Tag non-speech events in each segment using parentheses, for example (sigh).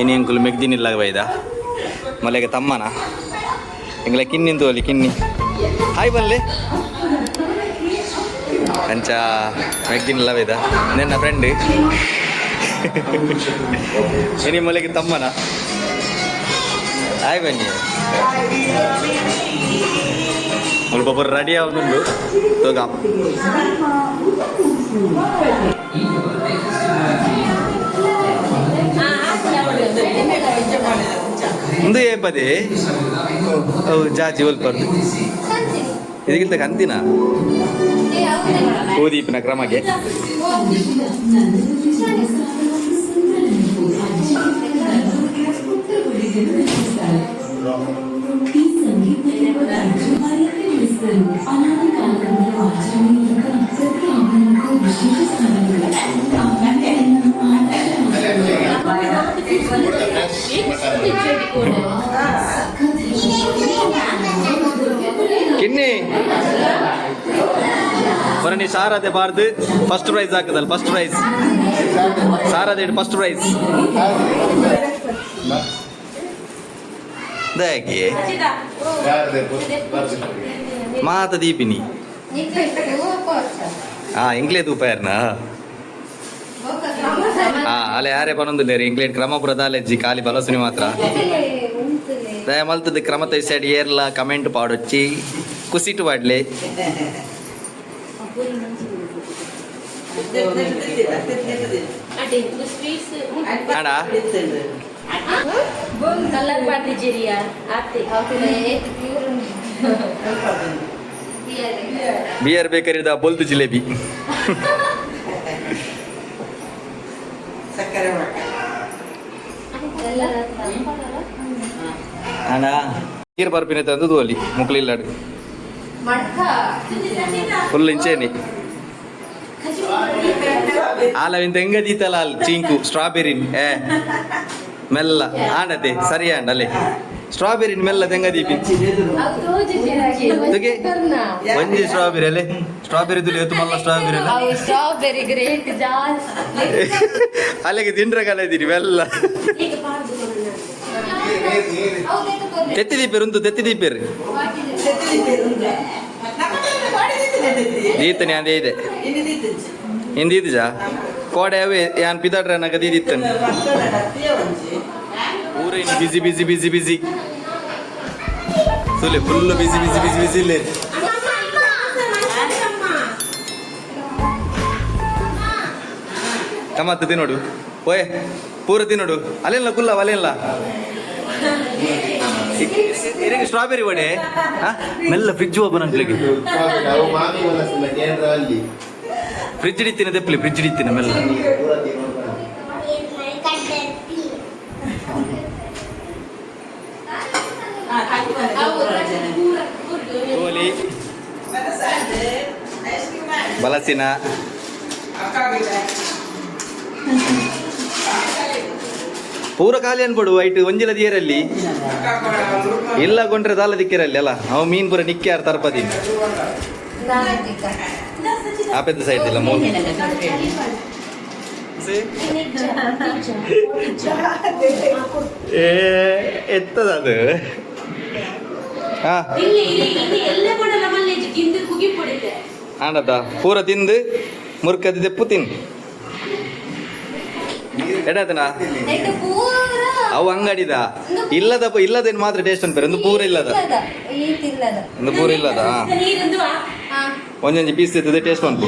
ಏನಿ ಅಂಕುಲು ಮೆಗ್ದಿನಿಲ್ಲ ಬೈದ? ಮಲೆಗೆ ತಮ್ಮನ? ಎಂಗ್ಲ ಕಿನ್ನಿಂದು ಅಲ್ಲಿ ಕಿನ್ನಿ. ಹಾಯ್ ಬಲ್ಲೆ ಅಂಚ ಮೆಗ್ದಿನಿಲ್ಲ ಬೈದ? ನನ್ನ ಫ್ರೆಂಡ್ ಏನಿ ಮಲೆಗೆ ತಮ್ಮನ? ಹಾಯ್ ಬನ್ನಿ. ಸ್ವಲ್ಪ ರೆಡಿ ಆಗುಂಡು ತೋಗ. ಮುಂದೆ ಏ ಪದೇ ಅವು ಜಾಜಿ ಒಲ್ಪರ್ದು ಇದಕ್ಕಿಂತ ಕಂತಿನ? ಓದೀಪಿನ ಕ್ರಮಗೆ ಈ ಸಂಗೀತ ಕಿನ್ನಿ ಬರಣಿ ಸಾರದೆ ಬಾರ್ದು ಫಸ್ಟ್ ಪ್ರೈಸ್ ಹಾಕದಲ್ಲ ಫಸ್ಟ್ ಪ್ರೈಸ್ ಸಾರದೆ ಫಸ್ಟ್ ಪ್ರೈಸ್ ದಯಗೆ ಮಾತ ದೀಪಿನಿ ಹಾ ಇಂಗ್ಲೇ ತೂಪಾಯರ್ನ ಹಾ ಅಲ್ಲ ಯಾರೇ ಪನೊಂದುಲ್ಲೇರಿ ಇಂಗ್ಲೇಡ್ ಕ್ರಮಪುರ ದಾಲೆಜ್ಜಿ ಖಾಲಿ ಬಲಸುನಿ ಮಾತ್ರ ದಯ ಮಲ್ತದ ಕ್ರಮ ತೈಸೈಡ್ ಏರ್ಲ ಕಮೆಂಟ್ ಪಾಡೊಚ್ಚಿ ಕುಸಿಟು ಪಾಡ್ಲೆ ಅಣ್ಣ ಕಲರ್ ಪಾಟಿದ್ದೀರಿಯಾ ಆರ್ತಿ ಬಿಯರ್ ಬೇಕರಿದ ಬೊಲ್ದು ಜಿಲೇಬಿ ಸಕ್ಕರೆ ಅಣ್ಣ ನೀರು ಬರ್ಪಿನ ತಂದದು ಅಲ್ಲಿ ಮುಕ್ಲಿಲ್ಲಾಡು ಫುಲ್ ಇಂಚೇನಿ. ಆಲವಿಂತ ಹೆಂಗ ದೀತಲ್ಲ ಅಲ್ಲಿ ಚಿಂಕು ಸ್ಟ್ರಾಬೆರಿ ಏ ಮೆಲ್ಲ. ಆನತೆ ಸರಿ ಆಂಡ ಅಲ್ಲೇ ಸ್ಟ್ರಾಬೆರಿ ಮೆಲ್ಲ ತೆಂಗ ದೀಪಿ ತುಗೆ ಒಂಜಿ ಸ್ಟ್ರಾಬೆರಿ ಅಲ್ಲೇ ಸ್ಟ್ರಾಬೆರಿ ತುಲಿ ಹೊತ್ತು ಮಲ್ಲ ಸ್ಟ್ರಾಬೆರಿ ಅಲ್ಲ ಸ್ಟ್ರಾಬೆರಿ ಗ್ರೇಟ್ ಜಾಸ್ತಿ ಅಲ್ಲಿಗೆ ತಿಂಡ್ರ ಕಾಲ ಇದ್ದೀರಿ ಮೆಲ್ಲ ತೆತ್ತಿ ದೀಪೇರು ಉಂಟು ತೆತ್ತಿ ದೀಪೇರು ದೀತನಿ ಅದೇ ಇದೆ ಹಿಂದಿ ಜಾ ಕೋಡೆ ಅವೇ ಯಾನ್ ಪಿದಾಡ್ರ ನಗ ದೀದಿತ್ತನು ಊರೇನು ಬಿಸಿ ಬಿಸಿ ಬಿಸಿ ಬಿಸಿ ಸುಲೆ ಫುಲ್ ಬಿಸಿ ಬಿಸಿ ಬಿಸಿ ಬಿಸಿ ಇಲ್ಲೇ. ಟಮಾಟ ತಿನ್ನೋಡು. ಓಯ್ ಪೂರ ತಿನ್ನೋಡು. ಅಲ್ಲೆಲ್ಲ ಕುಲ್ಲ ಅಲ್ಲೆಲ್ಲ. ಸ್ಟ್ರಾಬೆರಿ ವಡೆ. ಹಾ? ಮೆಲ್ಲ ಫ್ರಿಜ್ ಓಪನ್ ಅಲ್ಲಿ ಫ್ರಿಜ್ ಇಡಿತೀನಿ ತೆಪ್ಪಲಿ ಫ್ರಿಜ್ ಹಿಡಿತೀನಿ ಮೆಲ್ಲ ಪೂರ ತಿನ್ನೋದು. ಕೋಲಿ. ಬಲಸಿನ. ಪೂರ ಖಾಲಿ ಅನ್ಕೊಡು ವೈಟ್ ಒಂಜಿಲ ದಿಯರಲ್ಲಿ ಇಲ್ಲ ಗೊಂಡ್ರೆ ದಾಲ ದಿಕ್ಕಿರಲ್ಲಿ ಅಲ್ಲ. ಅವು ಮೀನ್ ಪೂರ ನಿಕ್ಕಿ ಯಾರು ತರ್ಪದೀನಿ ಆ ಪೆದ್ದ ಸೈಡ್ ಇಲ್ಲ ಮೂಲ ಏ ಎತ್ತದ ಅದು. ಆಂಡದ ಪೂರ ತಿಂದು ಮುರ್ಕದ ದೆಪ್ಪು ತಿನ್ ಎಡದನ ಅವ ಅಂಗಡಿದ. ಇಲ್ಲದ ಇಲ್ಲದೇನು ಮಾತ್ರ ಟೇಸ್ಟ್ ಅನ್ಪೇರೆ? ಒಂದು ಪೂರ ಇಲ್ಲದ. ಒಂದು ಪೂರ ಇಲ್ಲದ ಒಂದೊಂದು ಪೀಸ್ ಇರ್ತದೆ ಟೇಸ್ಟ್ ಬಂತು?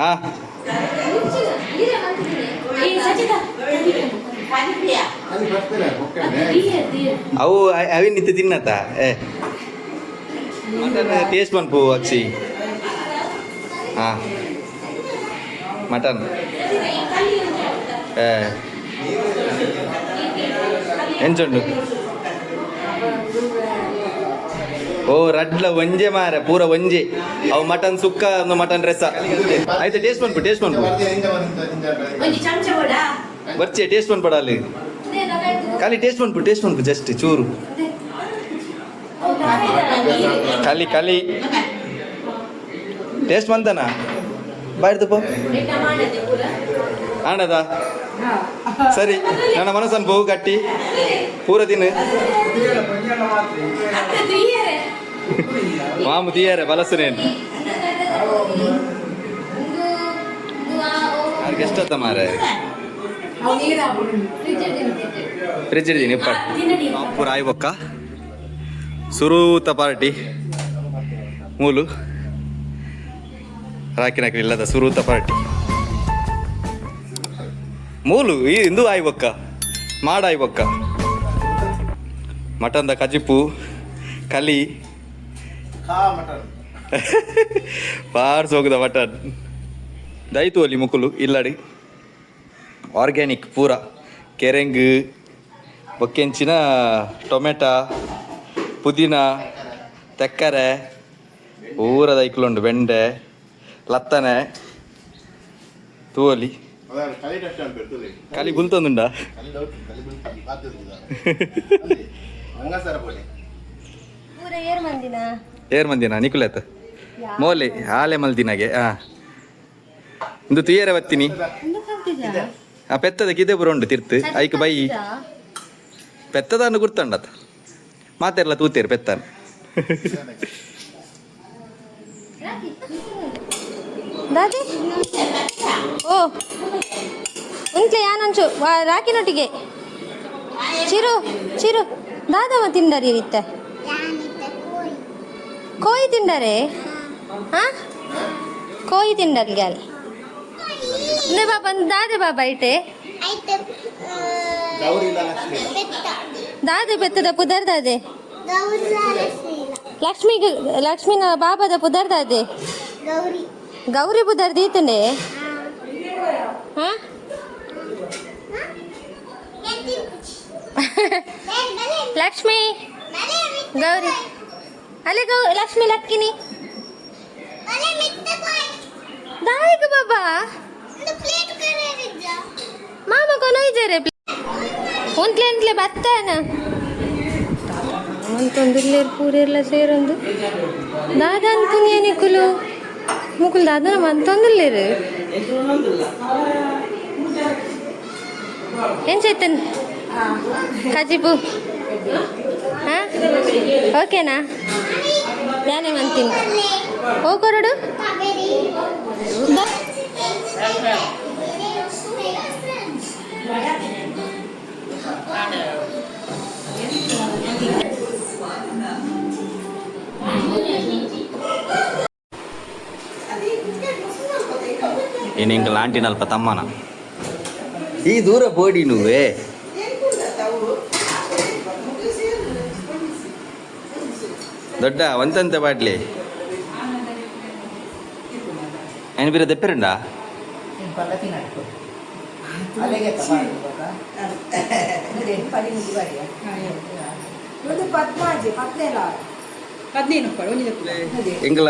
ಹಾ. ಅವು ಅವಿನ್ ಅವೇ ನಿತ್ಯ ತಿನ್ನತ್ತ? ಏ. ಮಟನ್ ಟೇಸ್ಟ್ ಮನ್ಪು ಅಕ್ಷಿ. ಹಾ. ಮಟನ್. ಏ. ಎಂಚುಂಡು ಓ ರಡ್ಲ ಒಂಜೆ ಮಾರ ಪೂರ ಒಂಜೆ. ಅವು ಮಟನ್ ಸುಕ್ಕ ಒಂದು ಮಟನ್ ರೆಸ. ಆಯ್ತು ಟೇಸ್ಟ್ ಬಂತು ಟೇಸ್ಟ್. ಒಂದು ಬರ್ಚೆ ಟೇಸ್ಟ್ ಬಂದ್ಬಿಡ ಅಲ್ಲಿ. ಖಾಲಿ ಟೇಸ್ಟ್ ಮಾಡ್ಬಿಟ್ಟು ಟೇಸ್ಟ್ ಮಾಡ್ಬಿಟ್ಟು ಜಸ್ಟ್ ಚೂರು. ಖಾಲಿ ಖಾಲಿ. ಟೇಸ್ಟ್ ಬಂತನ? ಬಾಯ್ದು ಆಣದ? ಸರಿ, ನನ್ನ ಮನಸ್ಸನ್ನು ಬಹು ಕಟ್ಟಿ ಪೂರ ದುಯ್ಯರೆ ಮಾಮು ತೀಯಾರೆ ಬಲಸುನೇನು ಎಷ್ಟತ್ತ ಮಾರ ಫ್ರಿಜ್ ಪೂರ ಆಯ್ ಬೊಕ್ಕ ಸುರೂತ ಪಾರ್ಟಿ. ಮೂಲು. ರಾಕಿನಕ ಇಲ್ಲದ ಸುರೂತ ಪಾರ್ಟಿ. ಮೂಲು ಈ ಇಂದು ಆಯ್ ಬೊಕ್ಕ ಮಾಡ ಆಯ್ ಬೊಕ್ಕ ಮಟನ್ದ ಕಜಿಪು ಕಲಿ. (laughs) ಪಾರ್ಸ್ ಹೋಗುದ ಮಟನ್. ದೈತು ಅಲ್ಲಿ ಮುಕುಲು ಇಲ್ಲಡಿ. ಆರ್ಗ್ಯಾನಿಕ್ ಪೂರ. ಕೆರೆಂಗ್. ಬೊಕ್ಕೆಂಚಿನ ಟೊಮೆಟೊ ಪುದೀನ ತೆಕ್ಕರೆ ಊರದ ಐಕ್ಲುಂಡು ಬೆಂಡೆ ಲತ್ತನೆ ತೂವಲಿ ಅದೇ ಕಲಿ ಗುಲ್ತೊಂದುಂಡ ಏರ್ ಮಂದಿನ? ನಿಕುಲೆತ್ ಮೋಲಿ ಆಲೆ ಮಲ್ದಿನಗೆ ಹಾ ಇಂದು ತುಯ್ಯರೆ ಬತ್ತೀನಿ. ಆ ಪೆತ್ತದ ಕಿದೆ ಬರೋಂಡು ಉಂಡು ತಿರ್ತು ಐಕ್ ಬೈ. ಪೆತ್ತದನ್ನು ಗುರ್ತಂಡತ ಮಾತೆರ್ಲ ತೂತೇರು ಪೆತ್ತನ. ದಾದಿ? ಓ ಉಂಟ್ಲೆ ಯಾನೊಂಚು ರಾಕಿನೊಟ್ಟಿಗೆ. ಚಿರು ಚಿರು. ದಾದವ ತಿಂಡರಿ ಇತ್ತ ಕೋಯಿ ತಿಂಡರೆ ಹಾ? ಕೋಯಿ ತಿಂಡರಿ ಅಲ್ಲಿ. ಬಾಬಾ ದಾದೆ ಬಾಬಾ ಐಟೆ ದಾದೆ ಬೆತ್ತದ ಪುದರ್ ದಾದೆ. ಲಕ್ಷ್ಮಿ ಲಕ್ಷ್ಮಿನ ಬಾಬಾದ ಪುದರ್ ದಾದೆ. ಗೌರಿ. ಪುದರ್ ದೀತನೆ. ಹಾ. ಲಕ್ಷ್ಮಿ. ಗೌರಿ. ಅಲ್ಲಿ ಗೌ ಲಕ್ಷ್ಮಿ ಲಕ್ಕಿನಿ. ದಾಯಿಗ ಬಾಬಾ. ಮಾಮ ಕೊನೊಯ್ಜರೆ ಒಂತ್ಲೆ ಬರ್ತಾನ? ಬತ್ತಾನ ಅಂತೊಂದಿರ್ಲೇರ್ ಪೂರೆಲ್ಲ ಸೇರೊಂದು. ದಾದ ಅನ್ಕೊಂಡು ಏನಿಕ್ಕಲು ಮುಕುಲ್ ದಾದನ ಮಂತೊಂದಿರ್ಲೇರು ಏನ್ ಚೈತನ್? ಕಜಿಬು ಹಾ? ಓಕೆನಾ? ನಾನೇ ಮಂತೀನಿ ಹೋಗೋರಡು ಇನ್ನು ಇಂಕ ಲಾಂಟಿನ ಅಲ್ಪ ತಮ್ಮನ ಈ ದೂರ ಬೋಡಿ నువ్వే ದೊಡ್ಡ ಒಂತಂತೆ ಬಾಟ್ಲಿ ಏನು ಬೀರ ದೆಪ್ಪೆರಂಡ ಎಂಗಲ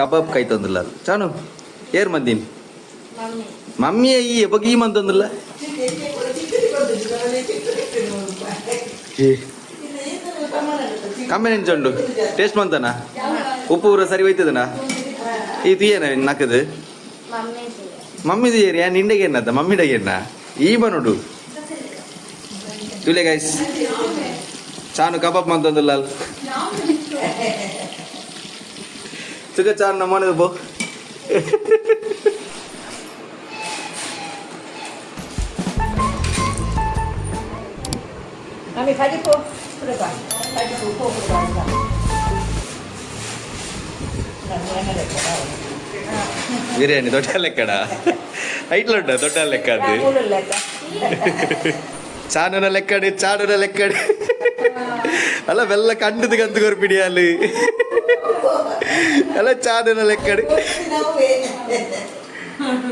ಕಬಾಬ್ ಕೈ ತಂದಿಲ್ಲ. ಚಾನು ಏರ್ ಮಂದಿನಿ ಮಮ್ಮಿಯ ಈ ಬಗ್ಗೆ ಈ ಮಂತ್ ತಂದಿಲ್ಲ? ಕಮ್ಮಿ ನೆಂಚುಂಡು ಟೇಸ್ಟ್ ಮಂತನ? ಉಪ್ಪು ಊರ ಸರಿ ಹೋಯ್ತದನ? ಇದು ಏನ ನಕ್ಕದು ಮಮ್ಮಿದು ಏರಿ ನಿಂಡೆಗೆ ಏನದ ಮಮ್ಮಿಡೆಗೆ ಏನ ಈ ಬನುಡು ಇಲ್ಲೇ ಗೈಸ್ ಚಾನು ಕಬಾಬ್ ಮಂತಂದಿಲ್ಲ ಸುಗ ಚಾನು ನಮ್ಮನೆ ಬೋ. Kami kaji po, sudah pak. Kaji po po po po. Biryani ದೊಡ್ಡ ಲೆಕ್ಕಡ ಐಟ್ಲುಂಡ ದೊಡ್ಡ ಲೆಕ್ಕ ಅದು? ಚಾನುನ ಲೆಕ್ಕಡಿ ಚಾಡನ ಲೆಕ್ಕಡಿ. ಅಲ್ಲ ಬೆಲ್ಲ ಕಂಡದು ಗಂತು ಕೊರ್ಪಿಡಿ ಅಲ್ಲಿ. ಅಲ್ಲ ಚಾನುನ ಲೆಕ್ಕಡಿ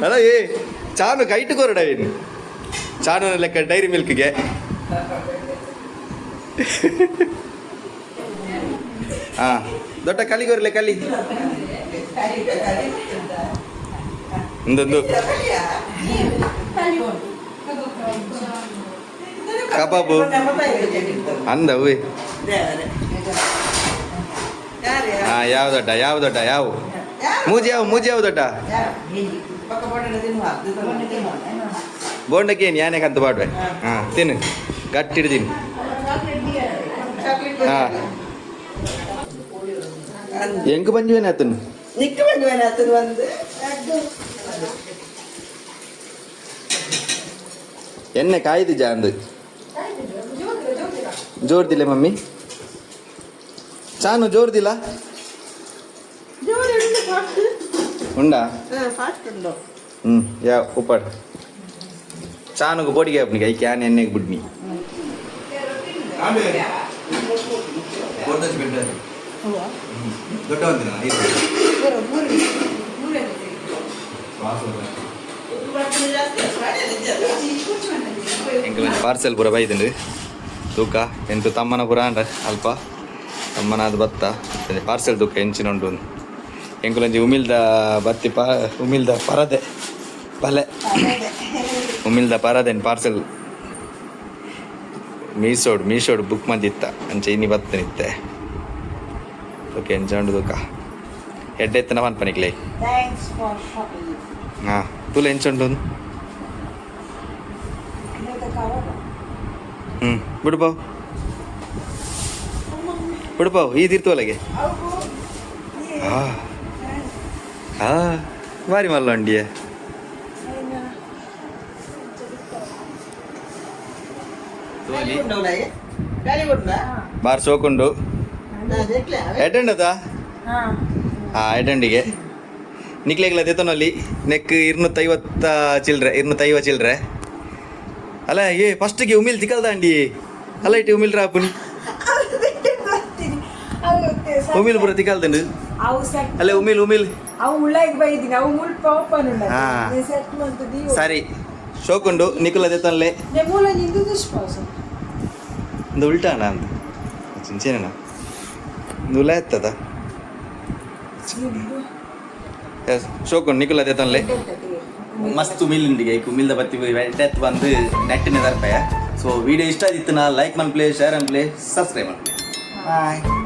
ಅಲ್ಲ ಏ ಚಾನು ಕೈಟ್ ಏನು ಚಾನುನ ಲೆಕ್ಕ ಡೈರಿ ಮಿಲ್ಕ್ಗೆ. ಹಾ ದೊಡ್ಡ ಕಲಿಗೊರ್ಲೆ ಕಲಿ. ಒಂದೊಂದು ಕಬಾಬು. ಅಂದವು ಹಾ ಯಾವ ದೊಡ್ಡ ಯಾವ ದೊಡ್ಡ ಯಾವ? ಮೂಜಿ ಯಾವ ಮೂಜಿ ಯಾವ ದೊಡ್ಡ? ಬೋಂಡಕ್ಕೆ ಏನು ಯಾನೇ ಕಂತು ಬಾಡ್ವೆ? ಹಾ. ತಿನ್ನು. ಗಟ್ಟಿ ಹಿಡ್ದೀನಿ. ಹಾ. ಹೆಂಗ್ ಬಂದಿವೇನೆ ಆತನು? ನಿಕ್ಕ ಬಂದ್ವೇನ ಅದು? ಒಂದು ಎಣ್ಣೆ ಕಾಯ್ದು ಜಾಂದು ಜೋರ್ದಿಲ್ಲ ಮಮ್ಮಿ. ಚಾನು ಜೋರ್ದಿಲ್ಲ? ಉಂಡ ಹ್ಮ್ ಫಾಸ್ಟ್ ಉಂಡಾ? ಫಾಸ್ಟ್ ಉಂಟು. ಹ್ಞೂ ಯಾ ಉಪ್ಪಾಡು. ಚಾನುಗು ಬೋಡಿಗೆ ಅಪ್ನಿಗೆ ಐ ಕ್ಯಾನ್ ಎಣ್ಣೆಗೆ ಬಿಡ್ನಿ. ಎಂಕಲ್ ಪಾರ್ಸೆಲ್ ಪೂರ ಬೈದಂಡು ತೂಕ ಎಂಟು ತಮ್ಮನ ಪುರ ಅಂಡ ಅಲ್ಪ. ತಮ್ಮನ ಭತ್ತ ಬತ್ತ ಪಾರ್ಸೆಲ್ ದುಃಖ ಹೆಂಚಿನ ಉಂಡು ಎಂಕುಲಂಜಿ ಉಮಿಲ್ದ ಬತ್ತಿ ಪಾ ಉಮಿಲ್ದ ಪರದೆ ಬಲೆ. ಉಮಿಲ್ದ ಪರದೆನ್ ಪಾರ್ಸೆಲ್ ಮೀಸೋಡು ಮೀಶೋಡು ಬುಕ್ ಮಂದಿತ್ತ. ಅಂಚೆ ಇನ್ನಿ ಬತ್ತನಿತ್ತೆ ಓಕೆ ಎಂಚಂಡು ದುಃಖ ಹೆಡ್ ಎತ್ತನ ಮನ್ಪನಿಕ್ಲೆ ಹಾಂ ತುಲ ಎಂಚುಂಡು ಹ್ಞೂ ಬಿಡ್ಬಾವ್ ಬಿಡ್ಬಾವ್ ಈ ಬಾರಿ ಹಾ ಬಾರಿ ಉಂಟಾ ಬಾರ್ ಸೋಕೊಂಡು. ಅಟೆಂಡ್ ಅದ ಹಾ ಅಟೆಂಡಿಗೆ ನಿಕ್ಲೆಗ್ಲ ತೆತ್ತನಲ್ಲಿ ನೆಕ್ ಇರ್ನೂತ್ತೈವತ್ತ ಚಿಲ್ರೆ ಇರ್ನೂತ್ತೈವ ಚಿಲ್ರೆ. ಅಲ್ಲ, ಏ ಫಸ್ಟಿಗೆ ಉಮಿಲ್ ತಿಕ್ಕಲ್ದ ಅಂಡಿ. ಅಲ್ಲ, ಇಟ್ಟು ಉಮಿಲ್ ರಾಪುನಿ. ಉಮಿಲ್ ಬರತಿ ಸೆಟ್ ಅಲ್ಲ ಉಮಿಲ್ ಉಮಿಲ್. ಸರಿ. ಶೋಕೊಂಡು ನಿಕುಲ ಅದೇ ನೆ ಇಂದು ಉಲ್ಟಾಣ ಅಂತ? ಚಿಂಚೇನ ನುಲ ಎತ್ತದ? ಎಸ್ ಶೋಕೊಂಡು ಅದೇ ತೆತ್ತನ್ಲೆ ಮಸ್ತ್ ಉಮಿಲ್ ಉಮಿಲ್ ಉಮಿಲ್ದ ಬತ್ತಿ ಎಟ್ ಬಂದು ನೆಟ್ಟಿನ ದರ್ಪಯ. ಸೊ ವಿಡಿಯೋ ಇಷ್ಟ ಆದಿತ್ತು ನಾ ಲೈಕ್ ಮನ್ ಪ್ಲೇ ಶೇರ್ ಅನ್ ಪ್ಲೇ ಸಬ್ಸ್ಕ್ರೈಬ್ ಮಾಡಿ ಬಾಯ್ ಬಾಯ್